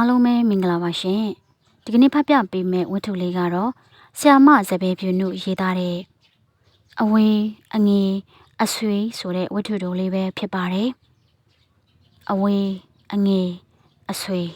အားလုံးပဲမင်္ဂလာပါရှင်ဒီကနေ့ဖတ်ပြပေးမယ့်ဝတ္ထုလေးကတော့ဆ iam မစပယ်ပြူနုရေးသားတဲ့အဝေးအငေးအဆွေးဆိုတဲ့ဝတ္ထုတိုလေးပဲဖြစ်ပါတယ်အဝေးအငေးအဆွေး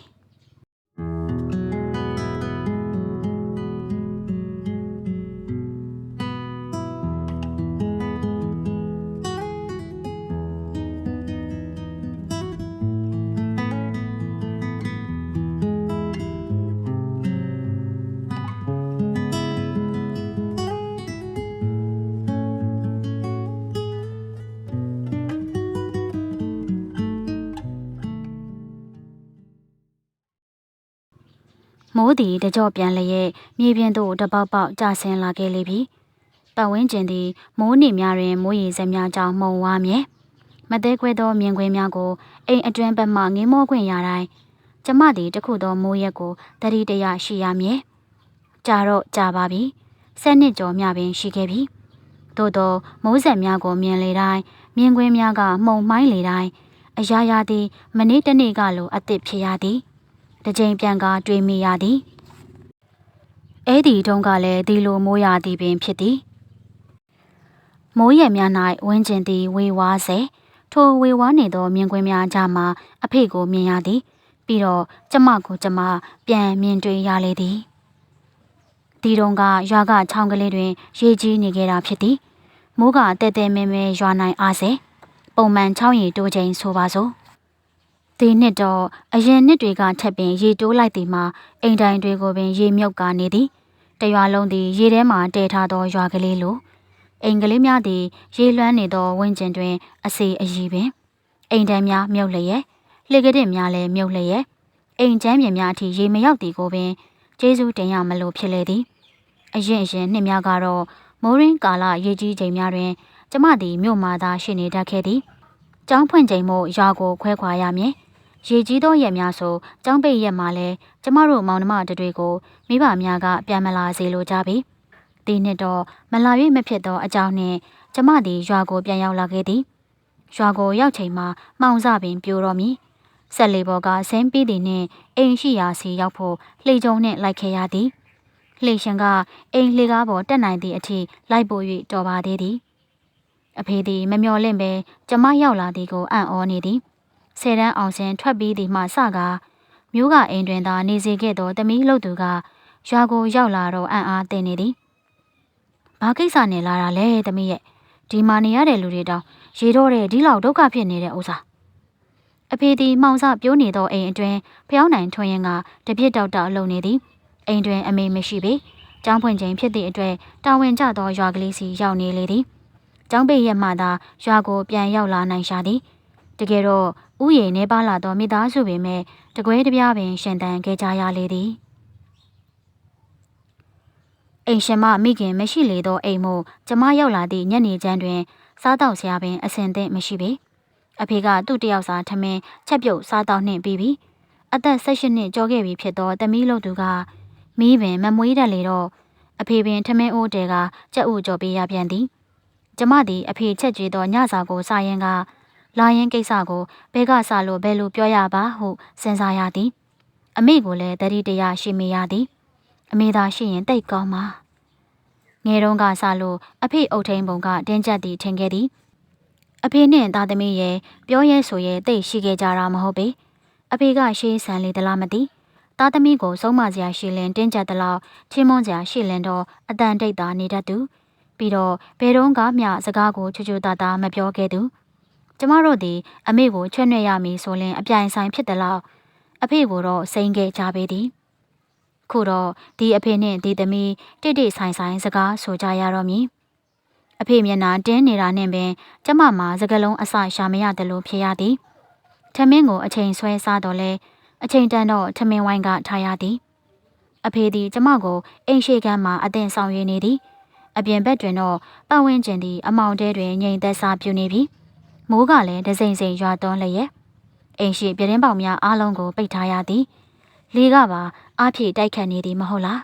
မိုးသည်တကြော့ပြန်လျက်မြေပြင်သို့တပေါက်ပေါက်ကျဆင်းလာခဲ့လေပြီ။ပတ်ဝန်းကျင်သည်မိုးနေများတွင်မိုးရေစက်များကြောင့်မှုန်ဝါမြဲ။မသေးခွဲသောမြင်ကွင်းများကိုအိမ်အတွင်းဘက်မှငင်းမောခွင့်ရတိုင်းကျမသည်တခုသောမိုးရက်ကိုတတိတရရှိရမည်။ကြာတော့ကြာပါပြီ။ဆယ်နှစ်ကျော်မြပင်ရှိခဲ့ပြီ။သို့သောမိုးဆက်များကိုမြင်လေတိုင်းမြင်ကွင်းများကမှုန်မှိုင်းလေတိုင်းအရာရာသည် မနေ့တနေ့ကလိုအသစ်ဖြစ်ရသည်။ တစ်ချိန်ပြန်ကားတွေးမိရသည်အဲ့ဒီတုန်းကလည်းဒီလိုမိုးရသည်ပင်ဖြစ်သည်မိုးရများ၌ဝင်းကျင်သည်ဝေဝါးစေထိုဝေဝါးနေသောမြင်ကွင်းများကြားမှာအဖေကိုမြင်ရသည် ပြီးတော့ကျမကိုကျမပြန်မြင်တွေ့ရလေသည်ဒီတုန်းကရွာကချောင်းကလေးတွင် ရေကြီးနေခဲ့တာဖြစ်သည်မိုးကတဲတဲမဲမဲရွာနိုင်အားစေပုံမှန်ချောင်းရီတိုးချိန်ဆိုပါစို့ ဒီနှစ်တော့အရင်နှစ်တွေကထက်ပင်ရေတိုးလိုက်သည်မှာအိမ်တိုင်တွေကိုပင်ရေမြုပ်ကနေသည်တရွာလုံးသည်ရေထဲမှတည်ထားသောရွာကလေးလိုအိမ်ကလေးများသည်ရေလွှမ်းနေသောဝင်းကျင်တွင်အစီအီပင်အိမ်တန်းများမြုပ်လျက်လှေကတဲ့များလည်းမြုပ်လျက်အိမ်ချမ်းမြေများအထိရေမရောက်သည်ကိုပင်ကျေးဇူးတင်ရမလို့ဖြစ်လေသည်အရင်အရင်နှစ်များကတော့မိုးရင်းကာလရေကြီးချိန်များတွင် ကျမသည်မြို့မှာသာရှိနေတတ်ခဲ့သည်ကျောင်းဖွင့်ချိန်မို့ရွာကိုခွဲခွာရမည် ရေကြီးသောရက်များဆိုကျောင်းပိတ်ရက်မှာလဲကျမတို့မောင်နှမတတွေကိုမိဘများကပြန်မလာစေလိုကြပြီ။ဒီနှစ်တော့မလာ၍မဖြစ်သောအကြောင်းနှင့်ကျမသည်ရွာကိုပြန်ရောက်လာခဲ့သည်။ရွာကိုရောက်ချိန်မှာမှောင်စပင်ပြိုတော်မူ။ဆက်လေးပေါ်ကဆင်းပြီးသည်နှင့်အိမ်ရှိရာစီရောက်ဖို့လှေကြုံနှင့်လိုက်ခဲ့ရသည်။လှေရှင်ကအိမ်လှေကားပေါ်တက်နိုင်သည့်အထိလိုက်ပို့၍တော်ပါသေးသည်။အဖေသည်မမျော်လင့်ပဲကျမရောက်လာသည်ကိုအံ့ဩနေသည်။ ဆယ်တန်းအောင်စဉ်ထွက်ပြီးသည်မှစကားမျိုးကအိမ်တွင်သာနေစေခဲ့သောသမီးလှုပ်သူကရွာကိုရောက်လာတော့အံ့အားသင့်နေသည်။ဘာကိစ္စနဲ့လာတာလဲသမီးရဲ့ဒီမှာနေရတဲ့လူတွေတောင်ရေတော့တဲ့ဒီလောက်ဒုက္ခဖြစ်နေတဲ့ဥစ္စာအဖေသည်မှောင်စပြိုးနေသောအိမ်အတွင်းဖျောင်းနိုင်ထွန်းရင်ကတပြစ်တောက်တောက်လုံနေသည်အိမ်တွင်အမေမရှိပေ။ကျောင်းဖွင့်ချိန်ဖြစ်သည့်အတွက်တာဝန်ကျသောရွာကလေးစီရောက်နေလေသည်။ကျောင်းပိတ်ရက်မှသာရွာကိုပြန်ရောက်လာနိုင်ရှာသည်။တကယ်တော့ ဥယျာဉ်နေပါလာသောမိသားစုပင်မဲ့တကွဲတပြားပင်ရှင်တန်ခဲ့ကြရလေသည်အိမ်ရှင်မမိခင်မရှိလေသောအိမ်မို့ကျမရောက်လာသည့်ညနေချမ်းတွင် စားတော့ဆရာပင်အစင်သင့်မရှိပေအဖေကသူ့တယောက်စာထမင်းချက်ပြုတ်စားတော့နှင့်ပြီးပြီအသက်၁၈နှစ်ကျော်ခဲ့ပြီဖြစ်သောတမီးလို့သူကမီးပင်မမွေးတတ်လေတော့အဖေပင်ထမင်းအိုးတဲကကြက်ဥကြော်ပေးရပြန်သည် ကျမသည်အဖေချက်ကြွေသောညစာကိုစားရင်က လာရင်ကိစ္စကိုဘဲကစလို့ဘယ်လိုပြောရပါဟုစဉ်းစားရသည်အမေကိုလည်းတတိတရရှိမိရသည်အမေသာရှိရင်တိတ်ကောင်းပါငယ်တုန်းကစလို့အဖေအုတ်ထိန်ပုံကတင်းကျပ်သည်ထင်ခဲ့သည်အဖေနှင့်သားသမီးရဲ့ပြောရဲဆိုရဲတိတ်ရှိခဲ့ကြတာမဟုတ်ပေအဖေကရှေးဆန်လေသလားမသိသားသမီးကိုဆုံးမစရာရှိလင်တင်းကျပ်သလောက်ချင်းမွန်းစရာရှိလင်တော့အတန်တိတ်သာနေတတ်သူပြီးတော့ဘယ်တော့မှစကားကိုချူချူတာတာမပြောခဲ့သူ ကျမတို့သည်အမေကိုချွတ်နှဲ့ရမည်ဆိုရင်အပြိုင်ဆိုင်ဖြစ်တယ်လို့အဖေကိုတော့စိန်ခဲ့ကြပေသည်ခုတော့ဒီအဖေနှင့်ဒီသမီးတိတ်တိတ်ဆိုင်ဆိုင်စကားဆိုကြရတော့မည်အဖေမျက်နှာတင်းနေတာနှင့်ပင်ကျမမှာစကလုံးအစရှာမရတယ်လို့ဖြစ်ရသည်ထမင်းကိုအချိန်ဆွဲစားတော့လဲအချိန်တန်တော့ထမင်းဝိုင်းကထားရသည်အဖေသည်ကျမကိုအိမ်ရှိကမ်းမှာအသင်ဆောင်ရွေးနေသည်အပြင်ဘက်တွင်တော့ပတ်ဝန်းကျင်သည်အမောင်တဲတွင်ငြိမ်သက်စာပြုနေပြီ မိုးကလည်းဒစိမ့်စိမ့်ရွာသွန်းလျက်အိမ်ရှိပြတင်းပေါက်များအားလုံးကိုပိတ်ထားရသည်လေကပါအားဖြည့်တိုက်ခတ်နေသည်မဟုတ်လား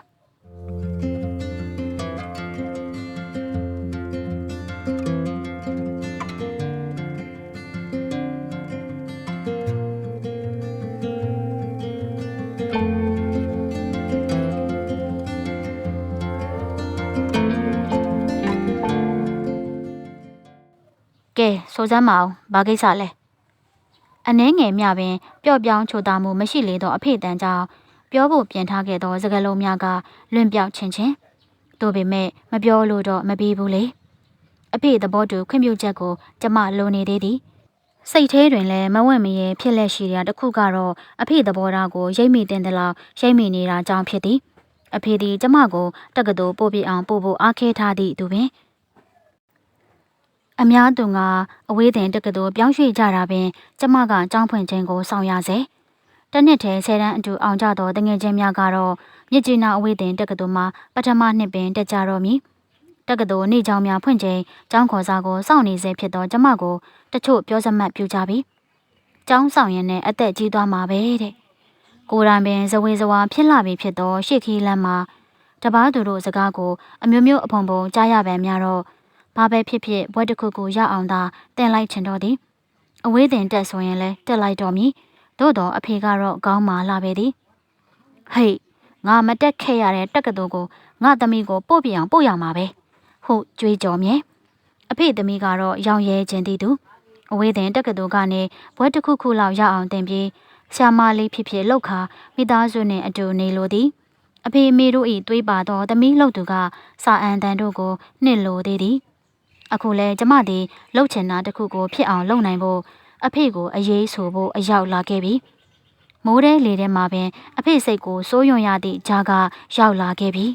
ကဲစိုးစမ်းမအောင်ဘာကိစ္စလဲအနှဲငယ်မြပင်ပျော့ပြောင်းချိုတာမှုမရှိလေသောအဖေတန်ကြောင့်ပြောဖို့ပြင်ထားခဲ့သောစကားလုံးများကလွင့်ပြောက်ချင်းချင်းတို့ပေမဲ့မပြောလို့တော့မပြီးဘူးလေအဖေသဘောတူခွင့်ပြုချက်ကိုကျမလိုနေသေးသည်စိတ်ထဲတွင်လည်းမဝင့်မရဲဖြစ်လက်ရှိရာတစ်ခုကတော့အဖေသဘောထားကိုရိပ်မိတင်တယ်လို့ရိပ်မိနေတာကြောင့်ဖြစ်သည်အဖေသည်ကျမကိုတက္ကသိုလ်ပို့ပြအောင်ပို့ဖို့အားခဲထားသည့်သူပင် အများသူကအဝေးတင်တက္ကသိုလ်ပြောင်းရွှေ့ကြတာပင်ကျမကကြောင်းဖွင့်ခြင်းကိုဆောင်ရစေတနှစ်ထဲဆယ်တန်းအတူအောင်ကြသောတငယ်ချင်းများကတော့မြစ်ကြီးနားအဝေးတင်တက္ကသိုလ်မှာပထမနှစ်ပင်တက်ကြတော့မည်တက္ကသိုလ်နေကြောင်များဖွင့်ချိန်ကျောင်းခေါ်စာကိုစောင့်နေစေဖြစ်သောကျမကိုတချို့ပြောစမှတ်ပြကြပြီကျောင်းဆောင်ရင်နဲ့အသက်ကြီးသွားမှာပဲတဲ့ကိုရံပင်ဇဝေဇဝါဖြစ်လာပြီဖြစ်သောရှေ့ခီးလမ်းမှာတပားသူတို့စကားကိုအမျိုးမျိုးအဖုံဖုံကြားရပန်များတော့ ဘာပဲဖြစ်ဖြစ်ဘွဲတစ်ခုခုရအောင်သာတင်လိုက်ချင်တော့သည်အဝေးတင်တက်ဆိုရင်လဲတက်လိုက်တော့မည်သို့တော့အဖေကတော့ကောင်းမာလာပဲသည်ဟေးငါမတက်ခဲ့ရတဲ့တက်ကတူကိုငါသမီးကိုပို့ပြအောင်ပို့ရမှာပဲဟုတ်ကြွေးကြော်မြဲအဖေသမီးကတော့ရောင်ရဲခြင်းတည်သူအဝေးတင်တက်ကတူကနေဘွဲတစ်ခုခုလောက်ရအောင်တင်ပြီးရှာမလေးဖြစ်ဖြစ်လောက်ခါမိသားစုနဲ့အတူနေလိုသည်အဖေမေတို့၏သွေးပါသောသမီးလှုပ်သူကစာအန်တန်တို့ကိုနှစ်လိုသေးသည် အခုလဲကျမသည်လှုပ်ချင်တာတစ်ခုကိုဖြစ်အောင်လုပ်နိုင်ဖို့အဖေကိုအရေးဆိုဖို့အရောက်လာခဲ့ပြီမိုးတဲ့လေထဲမှာပင်အဖေစိတ်ကိုစိုးရွံ့ရသည့်ဂျာကရောက်လာခဲ့ပြီ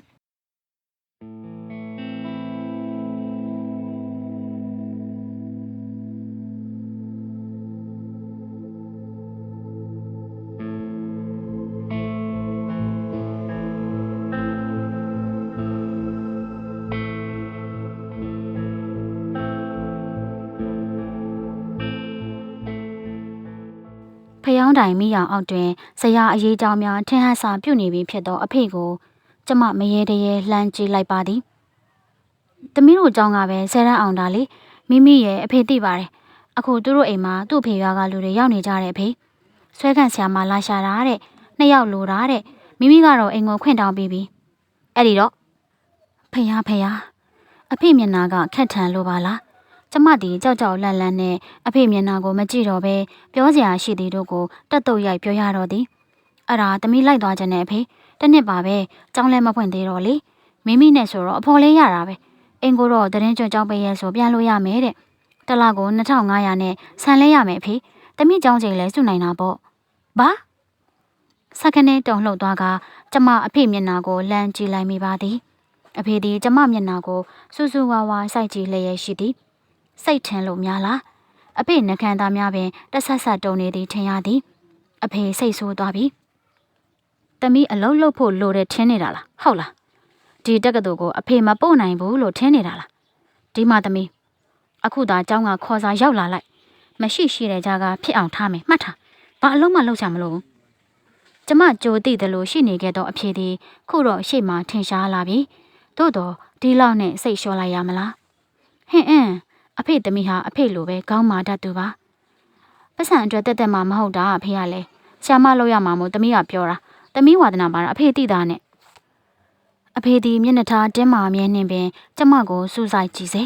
င်းတိုင်မိအောင်အောက်တွင်ဇရာအရေးကြောင်းများထင်ဟပ်စာပြုတ်နေပြီဖြစ်သောအဖေကိုကျမမရေတရေလှမ်းကြည့်လိုက်ပါသည်။သမီးတို့ကြောင်းကပဲဆယ်ရန်အောင်တာလေမိမိရဲ့အဖေသိပါတယ်။အခုသူတို့အိမ်မှာသူ့ဖေရွာကလူတွေရောက်နေကြတဲ့အဖေ။ဆွဲခန့်ဆရာမလာရှာတာတဲ့။နှစ်ယောက်လိုတာတဲ့။မိမိကတော့အိမ်ကိုခွင့်တောင်းပြီးပြီ။အဲ့ဒီတော့ဖေယားဖေယားအဖေမျက်နှာကခက်ထန်လိုပါလား။ ကျမဒီကြောက်ကြောက်လန့်လန့်နဲ့အဖေမျက်နှာကိုမကြည့်တော့ပဲပြောစရာရှိသည်တို့ကိုတက်တုတ်ရိုက်ပြောရတော့သည်အဲ့ဒါသမီးလိုက်သွားခြင်းနဲ့အဖေတနစ်ပါပဲကြောင်းလဲမဖွင့်သေးတော့လေမိမိနဲ့ဆိုတော့အဖော်လေးရတာပဲအင်ကိုတော့တရင်ကျွန်းကြောင်းပေးရဲဆိုပြန်လို့ရမယ်တဲ့တလကို2500နဲ့ဆန်လဲရမယ်အဖေသမီးကြောင်းချိန်လဲစုနိုင်တာပေါ့ဘာစက္ကနဲ့တုံလှုပ်သွားကကျမအဖေမျက်နှာကိုလှမ်းကြည့်လိုက်မိပါသည်အဖေဒီကျမမျက်နှာကိုစူးစူးဝါးဝါစိုက်ကြည့်လျက်ရှိသည် စိတ်ထင်လို့များလားအဖေနှခမ်းသားများပင်တဆက်ဆက်တုံနေသည်ထင်ရသည်အဖေစိတ်ဆိုးသွားပြီတမီးအလုံးလုံးဖို့လိုတဲ့ထင်းနေတာလားဟုတ်လားဒီတက်ကတူကိုအဖေမပို့နိုင်ဘူးလို့ထင်းနေတာလားဒီမှာတမီးအခုသာเจ้าကခေါ်စာရောက်လာလိုက်မရှိရှိတဲ့ကြားကဖြစ်အောင်ထားမယ်မှတ်ထားဘာအလုံးမလုပ်ချင်မလို့ကျမကြိုသိတယ်လို့ရှိနေခဲ့တော့အဖေဒီခုတော့ရှေ့မှာထင်ရှားလာပြီသို့တော့ဒီလောက်နဲ့စိတ်လျှော့လိုက်ရမလားဟင်အင်း အဖေသမီးဟာအဖေလိုပဲကောင်းမာတတ်သူပါပတ်စံအတွက်တက်တက်မှမဟုတ်တာအဖေကလည်းဆ iam မလို့ရမှာမို့သမီးကပြောတာသမီးဝါဒနာပါတာအဖေသိတာနဲ့အဖေဒီမျက်နှာထားတင်းမာမြဲနှင်ပင်ကျမကိုစူးစိုက်ကြည့်စေ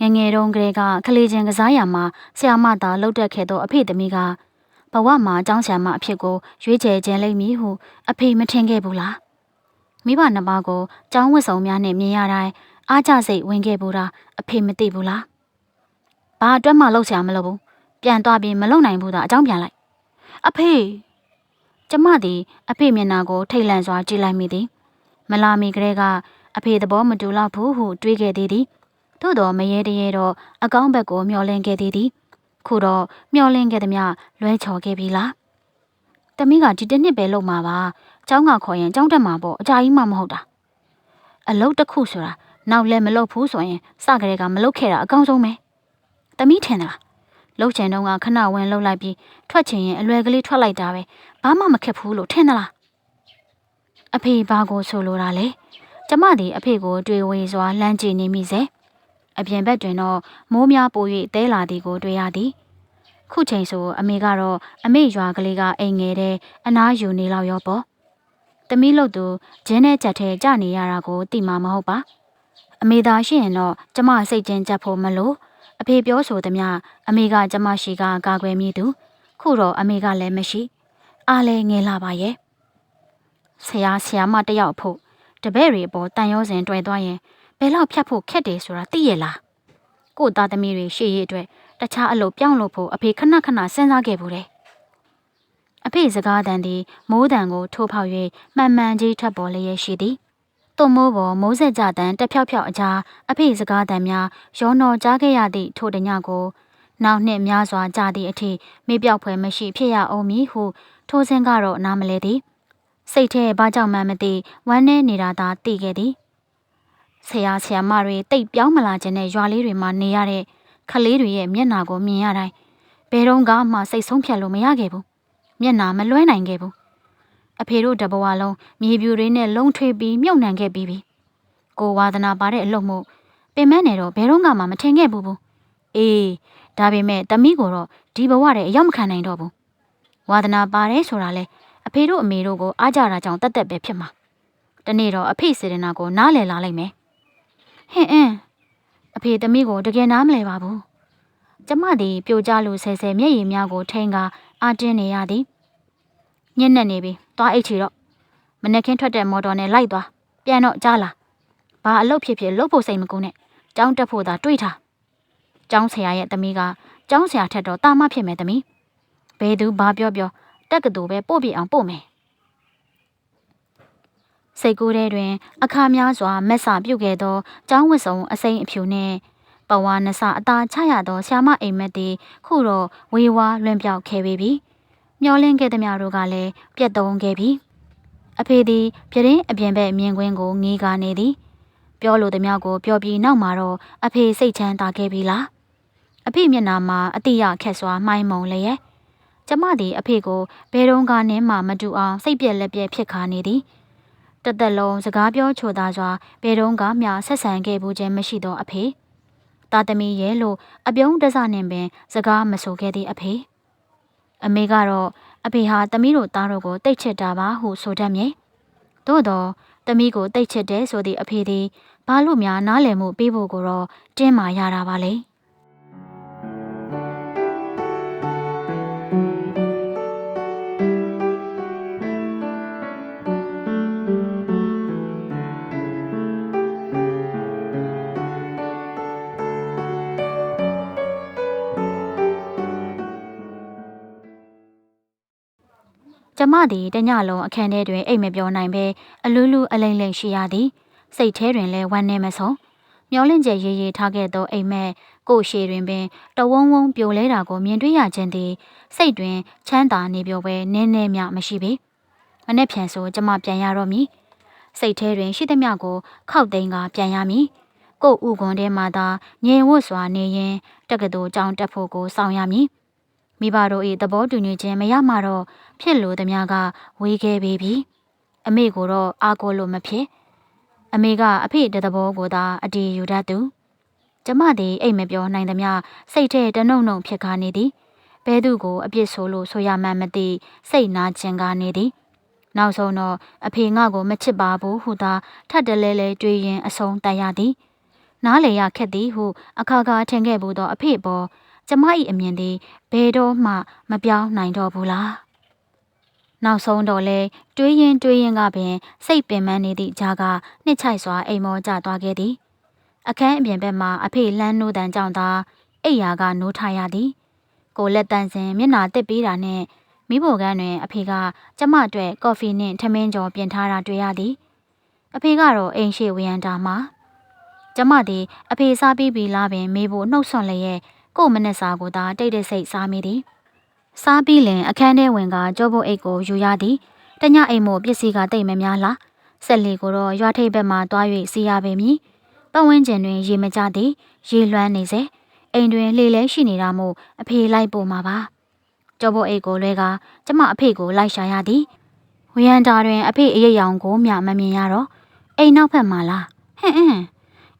ငငယ်တုန်းကလေးကကလေးချင်းကစားရမှာဆ iam မသာလှုပ်တက်ခဲ့သောအဖေသမီးကဘဝမှာအကြောင်းဆ iam မအဖြစ်ကိုရွေးချယ်ခြင်းလိမ့်မည်ဟုအဖေမထင်ခဲ့ဘူးလားမိဘနှစ်ပါးကိုကျောင်းဝတ်စုံများနဲ့မြင်ရတိုင်းအားကြစိတ်ဝင်ခဲ့ဘူးတာအဖေမသိဘူးလား ဘာအတွက်မှလောက်ဆရာမလုပ်ဘူးပြန်သွားပြီးမလုံနိုင်ဘူးသာအကြောင်းပြန်လိုက်အဖေကျမသည်အဖေမျက်နှာကိုထိတ်လန့်စွာကြည့်လိုက်မိသည်မလာမီကလေးကအဖေသဘောမတူတော့ဘူးဟုတွေးခဲ့သေးသည်သို့တော်မရေတရေတော့အကောင်းဘက်ကိုမျောလင်းခဲ့သေးသည်ခုတော့မျောလင်းခဲ့သည်မြလွဲချော်ခဲ့ပြီလားတမီးကဒီတစ်နှစ်ပဲလုံမှာပါเจ้าကခေါ်ရင်เจ้าတက်မှာပေါ့အကြာကြီးမှမဟုတ်တာအလုတ်တစ်ခုဆိုတာနောက်လည်းမလုပ်ဘူးဆိုရင်စကလေးကမလုပ်ခဲ့တာအကောင်းဆုံးပဲ။ တမီးထင်သလား။လှုပ်ချင်တော့ကခဏဝင်လှုပ်လိုက်ပြီးထွက်ချင်ရင်အလွယ်ကလေးထွက်လိုက်တာပဲ။ဘာမှမခက်ဘူးလို့ထင်သလား။အဖေဘာကိုဆိုလိုတာလဲ။ကျမဒီအဖေကိုတွေ့ဝေစွာလှမ်းကြည့်နေမိစေ။အပြင်ဘက်တွင်တော့မိုးများပို၍တဲလာသည်ကိုတွေ့ရသည်။ခုချိန်ဆိုအမေကတော့အမေရွာကလေးကအိမ်ငယ်တဲ့အနားယူနေလောက်ရောပေါ့။တမီးလို့သူဂျင်းနဲ့ကြက်ထဲကြနေရတာကိုသိမှာမဟုတ်ပါ။အမေသာရှိရင်တော့ကျမစိတ်ချင်းကြက်ဖို့မလို့ အအဖေပြောဆိုသည်မြအမေကကျမရှိကကာကွယ်မိသူခုတော့အမေကလည်းမရှိအားလဲငယ်လာပါရဲ့ဆရာဆရာမတယောက်ဖို့တပည့်တွေအပေါ်တန်ရောစင်တွေ့သွားရင်ဘယ်လောက်ဖြတ်ဖို့ခက်တယ်ဆိုတာသိရလားကို့သားသမီးတွေရှေ့ရည်အတွက်တခြားအလုပ်ပြောင်းလို့ဖို့အဖေခဏခဏစဉ်းစားခဲ့ဘူးတဲ့အဖေစကားတန်သည်မိုးတန်ကိုထိုးဖောက်၍မှန်မှန်ကြီးထွက်ပေါ်လျက်ရှိသည် သွမိုးပေါ်မိုးဆက်ကြတန်တဖြောက်ဖြောက်အကြားအဖေစကားတန်များရောနော်ကြားခဲ့ရသည့်ထိုတညကိုနောက်နှစ်များစွာကြာသည့်အထိမေ့ပြောက်ဖွယ်မရှိဖြစ်ရအောင်မည်ဟုထိုးစင်းကတော့နားမလဲသည်စိတ်ထဲဘာကြောင့်မှမသိဝမ်းနေနေတာသာသိခဲ့သည်ဆရာဆရာမတွေတိတ်ပြောင်းမလာခြင်းနဲ့ရွာလေးတွေမှာနေရတဲ့ခလေးတွေရဲ့မျက်နှာကိုမြင်ရတိုင်းဘယ်တော့မှစိတ်ဆုံးဖြတ်လို့မရခဲ့ဘူးမျက်နှာမလွှဲနိုင်ခဲ့ဘူး အဖေတို့တဘဝလုံးမြေပြူတွေနဲ့လုံထွေးပြီးမြုပ်နှံခဲ့ပြီးပြီကိုဝါသနာပါတဲ့အလုပ်မို့ပင်မနဲ့တော့ဘယ်တော့မှမထင်ခဲ့ဘူးဘူးအေးဒါပေမဲ့တမိကိုတော့ဒီဘဝတည်းအရောက်မခံနိုင်တော့ဘူးဝါသနာပါတယ်ဆိုတာလဲအဖေတို့အမေတို့ကိုအားကြတာကြောင့်တတ်တက်ပဲဖြစ်မှာတနေ့တော့အဖေစေတနာကိုနားလည်လာလိုက်မယ်ဟင်အင်းအဖေတမိကိုတကယ်နားမလဲပါဘူးကျမသည်ပြိုကျလို့ဆဲဆဲမျက်ရည်များကိုထိန်ကအာတင်းနေရသည် ညက်နေနေပြီသွားအိတ်ချီတော့မနေ့ကင်းထွက်တဲ့မော်တော်နဲ့လိုက်သွားပြန်တော့ကြားလာဘာအလုပ်ဖြစ်ဖြစ်လုပ်ဖို့စိတ်မကူနဲ့ကြောင်းတက်ဖို့သာတွေးထားကျောင်းဆရာရဲ့သမီးကကျောင်းဆရာထက်တော့တာမဖြစ်မယ်သမီးဘယ်သူဘာပြောပြောတက်ကတူပဲပို့ပြအောင်ပို့မယ်စိတ်ကူးထဲတွင် အခါများစွာမက်စာပြုတ်ခဲ့သောကျောင်းဝတ်စုံအစိမ့်အဖြူနှင့်ပဝါနစအသာချရသောဆ iam မအိမ်မက်သည်ခုတော့ဝေဝါလွင်ပြောက်ခဲ့ပေပြီ မျောလင်းခဲ့သည်များတို့ကလည်းပြတ်သုံးခဲ့ပြီအဖေသည်ပြတင်းအပြင်ဘက်မြင်ကွင်းကိုငေးကာနေသည်ပြောလိုသည်များကိုပြောပြီးနောက်မှာတော့အဖေစိတ်ချမ်းသာခဲ့ပြီလားအဖေမျက်နှာမှာအတိရခက်စွာမှိုင်းမုံလျက်ကျမသည်အဖေကိုဘယ်တော့ကနေမှမတူအောင်စိတ်ပြက်လက်ပြက်ဖြစ်ခါနေသည်တသက်လုံးစကားပြောချိုသားစွာဘယ်တော့မှဆက်ဆံခဲ့ဘူးခြင်းမရှိသောအဖေသားသမီးရဲ့လို့အပြုံးတစနှင့်ပင်စကားမဆိုခဲ့သည့်အဖေ အမေကတော့အဖေဟာသမီးတို့သားတို့ကိုတိတ်ချစ်တာပါဟုဆိုတတ်မြေသို့တော့သမီးကိုတိတ်ချစ်တယ်ဆိုသည့်အဖေသည်ဘာလို့များနားလည်မှုပေးဖို့ကိုတော့တင်းမာရတာပါလေ ကျမသည်တညလုံးအခန်းထဲတွင်အိတ်မပြောနိုင်ဘဲအလူးလူအလိမ့်လိမ့်ရှိရသည်စိတ်ထဲတွင်လည်းဝမ်းနေမဆုံးမျောလင့်ကျရေးရေးထားခဲ့သောအိမ်မက်ကိုရှည်တွင်ပင်တဝုံဝုံပြိုလဲတာကိုမြင်တွေ့ရခြင်းသည်စိတ်တွင်ချမ်းသာနေပြောပဲနည်းနည်းမျှမရှိပေမနေ့ဖြန်ဆိုကျမပြန်ရတော့မည်စိတ်ထဲတွင်ရှိသမျှကိုခောက်သိမ်းကပြန်ရမည်ကို့ဥကွန်ထဲမှသာငြိမ်ဝတ်စွာနေရင်တက္ကသိုလ်ကျောင်းတက်ဖို့ကိုစောင့်ရမည် မိဘတို့၏သဘောတူညီခြင်းမရမှတော့ဖြစ်လို့သမျှကဝေးခဲ့ပေပြီအမေကိုတော့အားကိုးလို့မဖြစ်အမေကအဖေတသဘောကိုသာအတီးယူတတ်သူကျမသည်အိတ်မပြောနိုင်သမျှစိတ်ထဲတနှုံနှုံဖြစ်ကားနေသည်ဘဲသူကိုအပြစ်ဆိုလို့ဆိုရမှန်းမသိစိတ်နာကျင်ကားနေသည်နောက်ဆုံးတော့အဖေငါ့ကိုမချစ်ပါဘူးဟုသာထပ်တလဲလဲတွေးရင်အဆုံးတန်ရသည်နားလေရခက်သည်ဟုအခါခါထင်ခဲ့ဘူးသောအဖေပေါ် ကျမ၏အမြင်သည်ဘယ်တော့မှမပြောင်းနိုင်တော့ဘူးလားနောက်ဆုံးတော့လဲတွေးရင်တွေးရင်ကပင်စိတ်ပင်ပန်းနေသည့်ကြားကနှစ်ချိုက်စွာအိမ်မောကျသွားခဲ့သည်အခန်းအပြင်ဘက်မှအဖေလှမ်းနိုးတန်ကြောင့်သာအိယာကနိုးထားရသည် ကိုလက်တန်စင်မျက်နာတစ်ပေးတာနဲ့မိဖို့ကန်းတွင် အဖေကကျမအတွက်ကော်ဖီနှင့်ထမင်းကြော်ပြင်ထားတာတွေ့ရသည် အဖေကတော့အိမ်ရှိဝရန်တာမှာကျမသည်အဖေစားပြီးပြီလားပင်မေးဖို့နှုတ်ဆွန့်လျက် ကို့မနက်စာကိုသာတိတ်တိတ်ဆိတ်စားမိသည်စားပြီးလင်အခန်းထဲဝင်ကကြောဖို့အိတ်ကိုယူရသည်တညအိမ်မို့ပစ္စည်းကတိတ်မများလားဆက်လီကိုတော့ရွာထိပ်ဘက်မှတွား၍စီးရပေမည်ပတ်ဝန်းကျင်တွင်ရေမကြသည်ရေလွှမ်းနေစေအိမ်တွင်လေလဲရှိနေတာမို့အဖေလိုက်ပို့မှာပါကြောဖို့အိတ်ကိုလွဲကကျမအဖေကိုလိုက်ရှာရသည်ဝရန်တာတွင်အဖေအရေးရောင်ကိုမျှမမြင်ရတော့အိမ်နောက်ဖက်မှာလားဟင်အင်း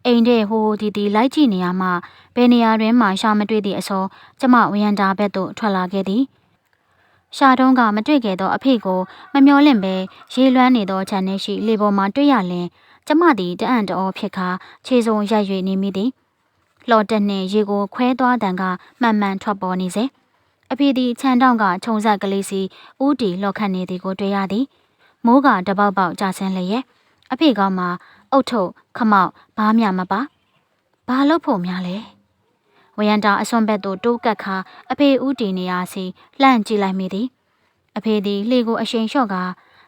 အိမ်ထဲဟိုဟိုတီတီလိုက်ကြည့်နေရမှဘယ်နေရာတွင်မှရှာမတွေ့သည့်အစောကျမဝရန်တာဘက်သို့ထွက်လာခဲ့သည်ရှာတုံးကမတွေ့ခဲ့သောအဖေကိုမမျောလင့်ပဲရေလွှမ်းနေသောခြံထဲရှိလေပေါ်မှတွေ့ရလင်ကျမသည်တအံ့တော်ဖြစ်ခါခြေစုံရိုက်၍နေမိသည်လှော်တက်နှင့်ရေကိုခွဲသွားတန်ကမှန်မှန်ထွက်ပေါ်နေစေအဖေသည်ခြံတောင်းကခြုံဆက်ကလေးစီဥတီလှော်ခတ်နေသည်ကိုတွေ့ရသည်မိုးကတပေါက်ပေါက်ကျဆင်းလျက်အဖေကောင်းမှာ အုတ်ထုတ်ခမောက်ဘားမြမပါဘာလို့ဖို့များလဲဝရန်တာအစွန်ဘက်သို့တိုးကပ်ခါအဖေဥတီနေရာစီလှန့်ကြည့်လိုက်မိသည်အဖေသည်လှေကိုအရှိန်လျှော့ကာ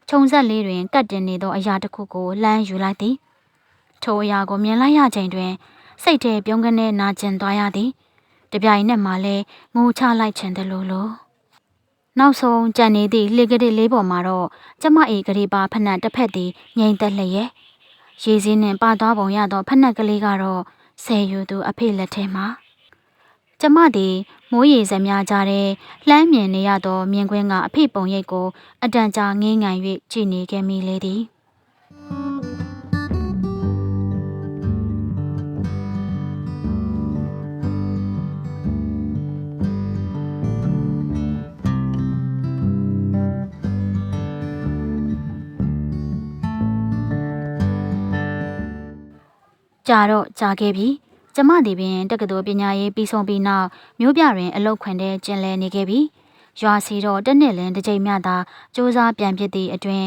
ခြုံဆက်လေးတွင်ကတ်တင်နေသောအရာတစ်ခုကိုလှမ်းယူလိုက်သည်ထိုအရာကိုမြင်လိုက်ရချိန်တွင် စိတ်ထဲပြုံးကနေနာကျင်သွားရသည်တပြိုင်နက်မှလည်းငိုချလိုက်ခြင်းတလို့လို့နောက်ဆုံးကြံနေသည့်လှေကလေးလေးပေါ်မှာတော့ကျမ၏ဂရီပါဖက်နှက်တစ်ဖက်သည်ငိမ့်သက်လျက် ရေစင်းနှင့်ပါသွားပုံရသောဖက်နှက်ကလေးကတော့ဆယ်ယူသူအဖေလက်ထဲမှာကျမသည်မိုးရေစက်များကြတဲ့လှမ်းမြင်နေရသောမြင်ကွင်းကအဖေပုံရိပ်ကို အတန်ကြာငေးငံ၍ကြည်နေခဲ့မိလေသည် ကြာတော့ကြာခဲ့ပြီကျမဒီပင်တက္ကသိုလ်ပညာရေးပြီးဆုံးပြီးနောက်မြို့ပြတွင်အလုပ်ခွင်ထဲကျင်လည်နေခဲ့ပြီရွာစီတော့တစ်နှစ်လင်းတစ်ချိန်မှသာစူးစမ်းပြန်ဖြစ်သည့်အတွင်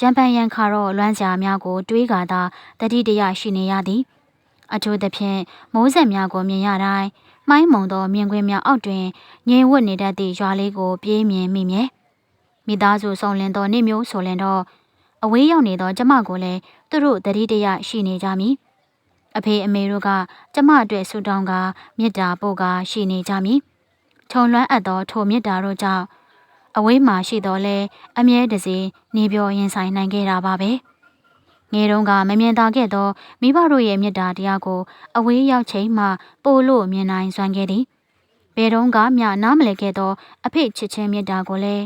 ရံပန်ရံခါတော့လွမ်းစရာများကို တွေးကာသာတတိတရရှိနေရသည်အထူးသဖြင့်မိုးဆက်များကိုမြင်ရတိုင်းမိုင်းမုံသောမြင်ကွင်းများအောက်တွင်ငြိမ်ဝတ်နေတတ်သည့်ရွာလေးကို ပြေးမြင်မိမြဲမိသားစုဆောင်လင်သောနေမျိုးဆိုလင်တော့အဝေးရောက်နေသောကျမကိုလည်းသူတို့တတိတရရှိနေကြမည် အဖေအမေတို့ကကျမအတွက်ဆူတောင်းကမေတ္တာပို့ကရှိနေကြမည်။ခြုံလွှမ်းအပ်သောထိုမေတ္တာတို့ကြောင့်အဝေးမှာရှိတော်လဲအမြဲတစေနေပြောရင်ဆိုင်နိုင်ခဲ့တာပါပဲ။ငယ်တုန်းကမမြင်သာခဲ့သောမိဘတို့ရဲ့မေတ္တာတရားကိုအဝေးရောက်ချိန်မှပို့လို့မြင်နိုင်စွမ်းခဲ့သည်။ဘယ်တော့ကမျှနားမလည်ခဲ့သောအဖေချစ်ချင်းမေတ္တာကိုလည်း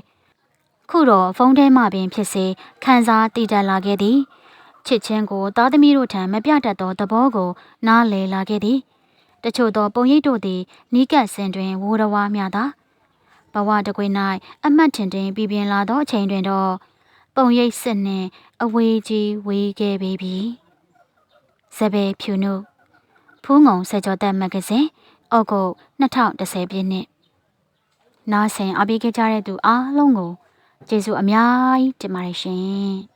ခုတော့ဖုန်းထဲမှပင်ဖြစ်စေခံစားတည်တတ်လာခဲ့သည်။ ချစ်ချင်းကိုသားသမီးတို့ထံမပြတတ်သောသဘောကို နားလည်လာခဲ့သည်တချို့သောပုံရိပ်တို့သည်နီးကပ်စင်တွင်ဝိုးရဝါမျှသာဘဝတကွေ၌အမတ်ထင်တင်ပြည်ပြင်းလာသောအချိန်တွင်တော့ပုံရိပ်စစ်နှင့်အဝေးကြီးဝေးခဲ့ပေပြီဇပယ်ဖြူနုဖူးငုံစေကြောတက်မဂ္ဂဇင်းဩဂုတ်2010ပြည့်နှစ်နားဆင်အပိခဲ့ကြတဲ့သူအားလုံးကိုကျေးဇူးအများကြီးတင်ပါတယ်ရှင်